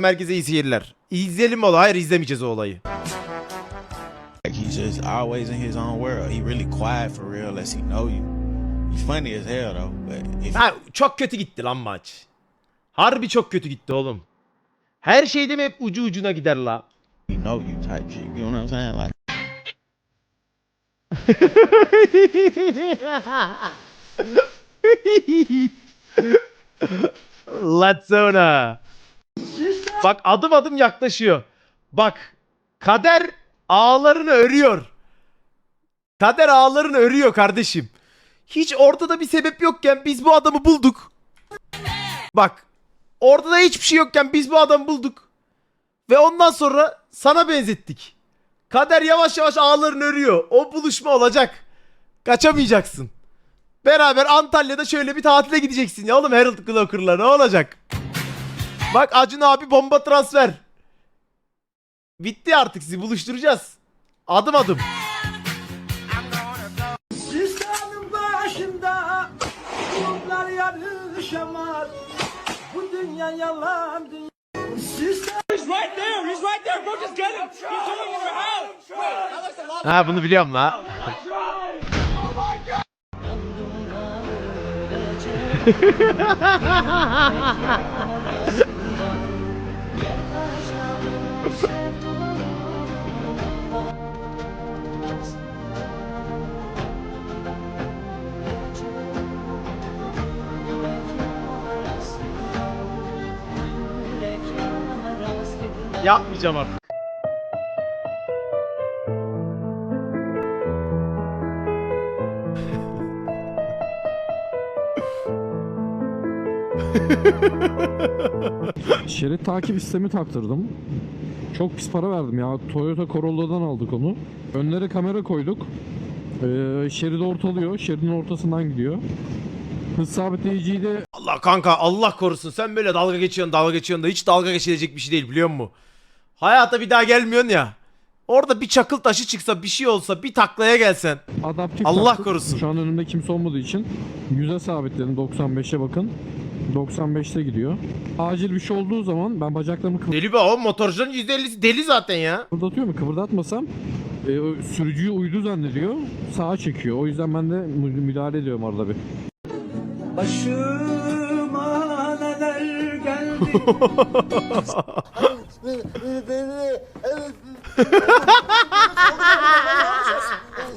merkeze iyi seyirler. İzleyelim mi olayı? Hayır izlemeyeceğiz o olayı. Like he's just always in his own world. He really quiet for real unless he know you. He's funny as hell though, but if Ha, çok kötü gitti lan maç. Harbi çok kötü gitti oğlum. Her şeyde mi hep ucu ucuna gider la? he know you type shit, you know what I'm saying? Like Latsona. Bak adım adım yaklaşıyor. Bak kader ağlarını örüyor. Kader ağlarını örüyor kardeşim. Hiç ortada bir sebep yokken biz bu adamı bulduk. Bak ortada hiçbir şey yokken biz bu adamı bulduk. Ve ondan sonra sana benzettik. Kader yavaş yavaş ağlarını örüyor. O buluşma olacak. Kaçamayacaksın. Beraber Antalya'da şöyle bir tatile gideceksin ya oğlum Harold Clocker'la ne olacak? Bak Acun abi bomba transfer. Bitti artık sizi buluşturacağız. Adım adım. Sistemin başında Umutlar yarışamaz Bu dünya yalan dünya Sistem Ha bunu biliyorum la. Yapmayacağım artık. Şerit takip sistemi taktırdım. Çok pis para verdim ya. Toyota Corolla'dan aldık onu. Önlere kamera koyduk. Ee, şeridi ortalıyor. Şeridin ortasından gidiyor. Hız sabitleyiciyi de Allah kanka Allah korusun sen böyle dalga geçiyorsun dalga geçiyorsun da hiç dalga geçilecek bir şey değil biliyor musun? Hayata bir daha gelmiyorsun ya. Orada bir çakıl taşı çıksa bir şey olsa bir taklaya gelsen. adaptif Allah taktık. korusun. Şu an önümde kimse olmadığı için 100'e sabitledim 95'e bakın. 95'te gidiyor. Acil bir şey olduğu zaman ben bacaklarımı Deli be o motorcuların %50'si deli zaten ya. kıpırdatıyorum. Kıpırdatmasam e, o sürücüyü uydu zannediyor. Sağa çekiyor. O yüzden ben de mü- müdahale ediyorum arada bir. Başıma neler geldi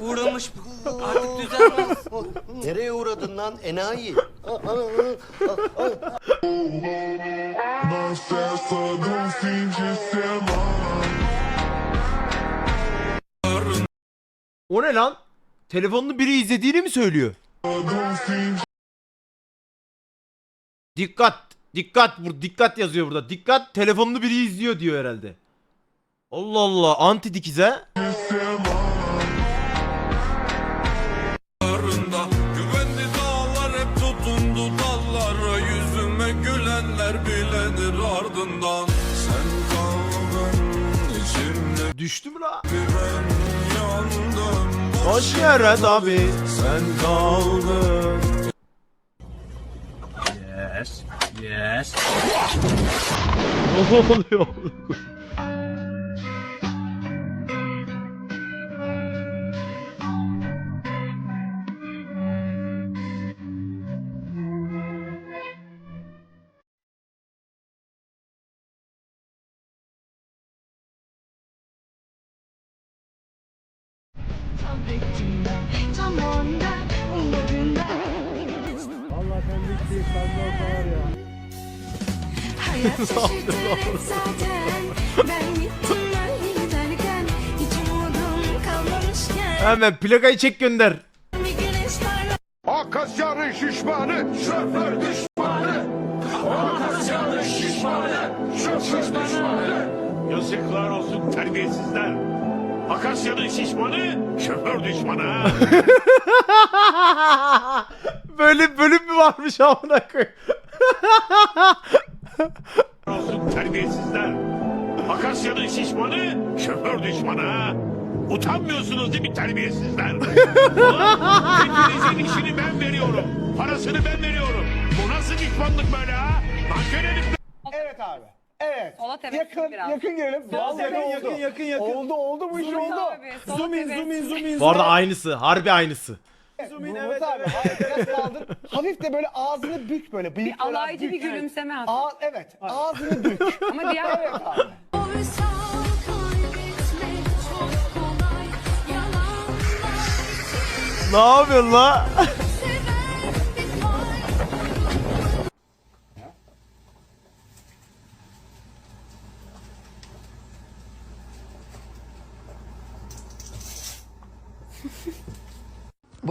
Uğramış artık düzelmez. Nereye uğradın lan enayi? O ne lan? Telefonunu biri izlediğini mi söylüyor? Dikkat! Dikkat! Bur dikkat yazıyor burada. Dikkat! Telefonunu biri izliyor diyor herhalde. Allah Allah. Anti dikiz ha? Güvenli dağlar hep tutundu dallara Yüzüme gülenler bilenir ardından Sen kaldın içimde Düştü mü la? Hoş yere tabi. Sen kaldın. Yes. Ne oluyor? Allah sen bir var ya. Hemen plakayı çek gönder. Akasya'nın şişmanı Şoför düşmanı. Akasya'nın şişmanı Şoför düşmanı. Yazıklar olsun terbiyesizler. Akasya'nın şişmanı Şoför düşmanı. Böyle bölüm mü varmış amına koyayım? olsun terbiyesizler. Akasya'nın şişmanı, şoför düşmanı ha. Utanmıyorsunuz değil mi terbiyesizler? Ulan hepinizin işini ben veriyorum. Parasını ben veriyorum. Bu nasıl düşmanlık böyle ha? Nankör herif Evet abi Evet Sola tebessüm Yakın, biraz. yakın görelim. Vallahi yakın, oldu. yakın, yakın, yakın. Oldu, oldu bu iş oldu. abi, Zoom in, zoom in, zoom in. Bu arada aynısı. Harbi aynısı. Zoom in, evet, biraz kaldır. Hafif de böyle ağzını bük böyle. Bir Bıyık böyle alaycı bük, bir evet. gülümseme hafif. Ağ, evet, ağzını bük. Ama diğer evet abi. Oysa kaybetmek çok kolay Yalanlar için Ne yapıyorsun la?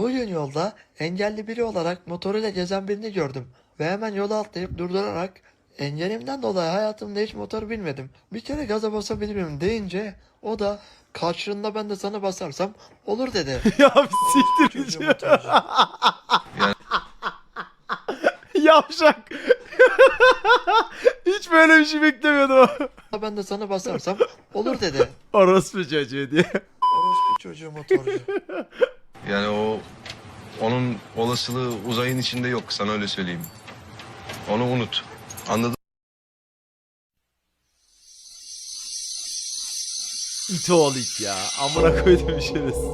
Bugün yolda engelli biri olarak motoruyla gezen birini gördüm ve hemen yola atlayıp durdurarak engelimden dolayı hayatımda hiç motor binmedim. Bir kere gaza basabilir miyim deyince o da karşılığında ben de sana basarsam olur dedi. ya bir siktir git. Yavşak. Hiç böyle bir şey beklemiyordum. Ben de sana basarsam olur dedi. Orospu çocuğu diye. Orospu çocuğu motorcu. Yani o onun olasılığı uzayın içinde yok sana öyle söyleyeyim. Onu unut. Anladın İt oğlu it ya. Amına koydum şerefsiz.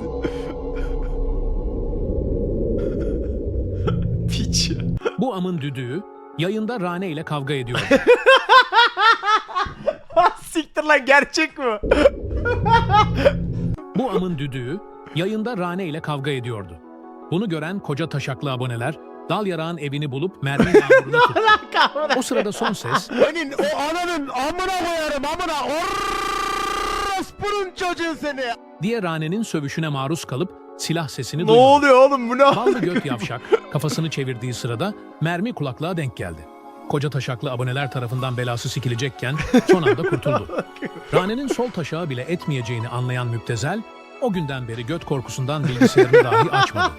Piç ya. Bu amın düdüğü yayında Rane ile kavga ediyor. Siktir lan gerçek mi? Bu amın düdüğü yayında Rane ile kavga ediyordu. Bunu gören koca taşaklı aboneler dal yarağın evini bulup mermi yağmuruna tuttu. O sırada son ses Senin o ananın amına koyarım amına. Orospunun çocuğu seni. diye Rane'nin sövüşüne maruz kalıp silah sesini Ne duymadı. oluyor oğlum bu ne? Ballı göt yavşak kafasını çevirdiği sırada mermi kulaklığa denk geldi. Koca taşaklı aboneler tarafından belası sikilecekken son anda kurtuldu. Rane'nin sol taşağı bile etmeyeceğini anlayan müptezel o günden beri göt korkusundan bilgisayarını dahi açmadı.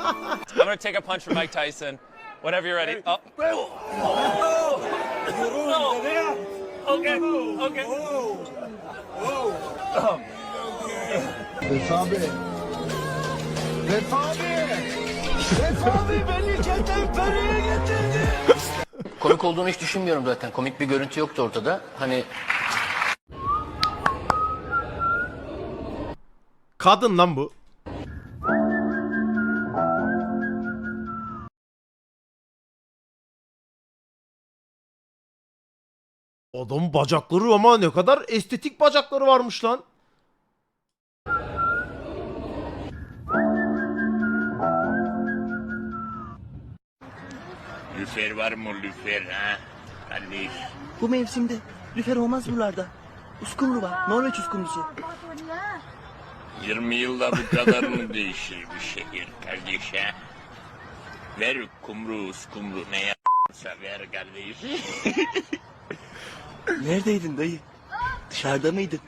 I'm gonna take a punch from Mike Tyson. Whenever you're ready. Oh. Okay, okay. Vefa abi. Vefa abi. Vefa abi beni ketenferiye getirdi. Komik olduğunu hiç düşünmüyorum zaten. Komik bir görüntü yoktu ortada. Hani Kadın lan bu. Adam bacakları ama ne kadar estetik bacakları varmış lan. Lüfer var mı lüfer ha? Kardeş. Bu mevsimde lüfer olmaz buralarda. Uskumru var. Norveç uskumrusu. 20 yılda bu kadar mı değişir bir şehir kardeş ha? Ver kumru uskumru ne yapsa ver kardeş. Neredeydin dayı? Dışarıda mıydın?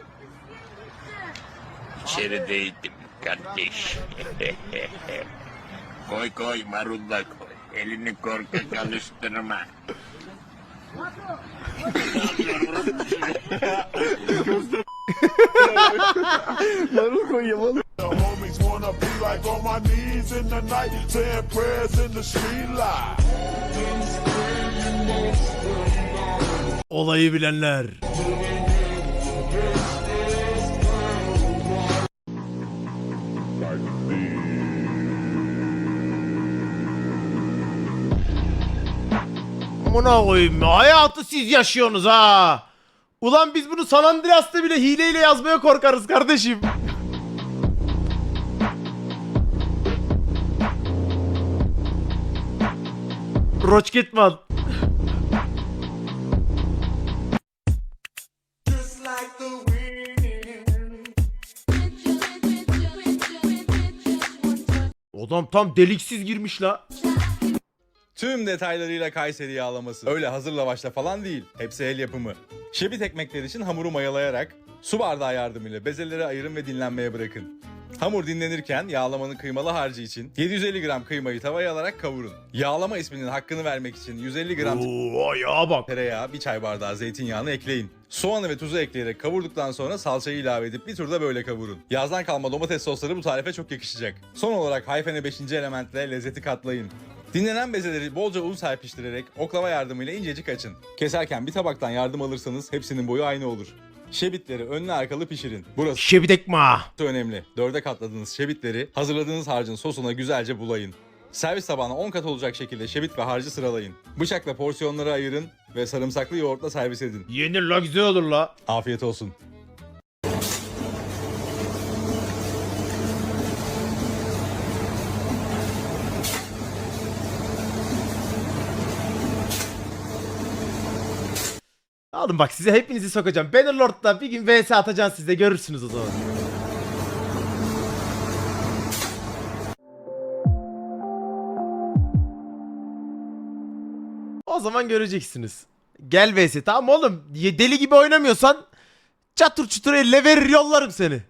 İçerideydim kardeş. koy koy marulla koy. Elini korkak alıştırma. Marul koyuyor light. Olayı bilenler. Amına koyayım hayatı siz yaşıyorsunuz ha. Ulan biz bunu San Andreas'ta bile hileyle yazmaya korkarız kardeşim. Roçketman. Adam tam deliksiz girmiş la. Tüm detaylarıyla Kayseri yağlaması. Öyle hazır lavaşla falan değil. Hepsi el yapımı. Şebit ekmekler için hamuru mayalayarak su bardağı yardımıyla bezeleri ayırın ve dinlenmeye bırakın. Hamur dinlenirken yağlamanın kıymalı harcı için 750 gram kıymayı tavaya alarak kavurun. Yağlama isminin hakkını vermek için 150 gram Oo ya bak. tereyağı, bir çay bardağı zeytinyağını ekleyin. Soğanı ve tuzu ekleyerek kavurduktan sonra salçayı ilave edip bir turda böyle kavurun. Yazdan kalma domates sosları bu tarife çok yakışacak. Son olarak Hayfene 5. elementle lezzeti katlayın. Dinlenen bezeleri bolca un serpiştirerek oklava yardımıyla incecik açın. Keserken bir tabaktan yardım alırsanız hepsinin boyu aynı olur. Şebitleri önlü arkalı pişirin. Burası Şebidekma. önemli. Dörde katladığınız şebitleri hazırladığınız harcın sosuna güzelce bulayın. Servis tabağına 10 kat olacak şekilde şebit ve harcı sıralayın. Bıçakla porsiyonları ayırın ve sarımsaklı yoğurtla servis edin. Yenir la güzel olur la. Afiyet olsun. Alın bak size hepinizi sokacağım. Bannerlord'da bir gün vs atacağım siz de görürsünüz o zaman. O zaman göreceksiniz. Gel vs tamam oğlum. Deli gibi oynamıyorsan çatır çutur elle verir yollarım seni.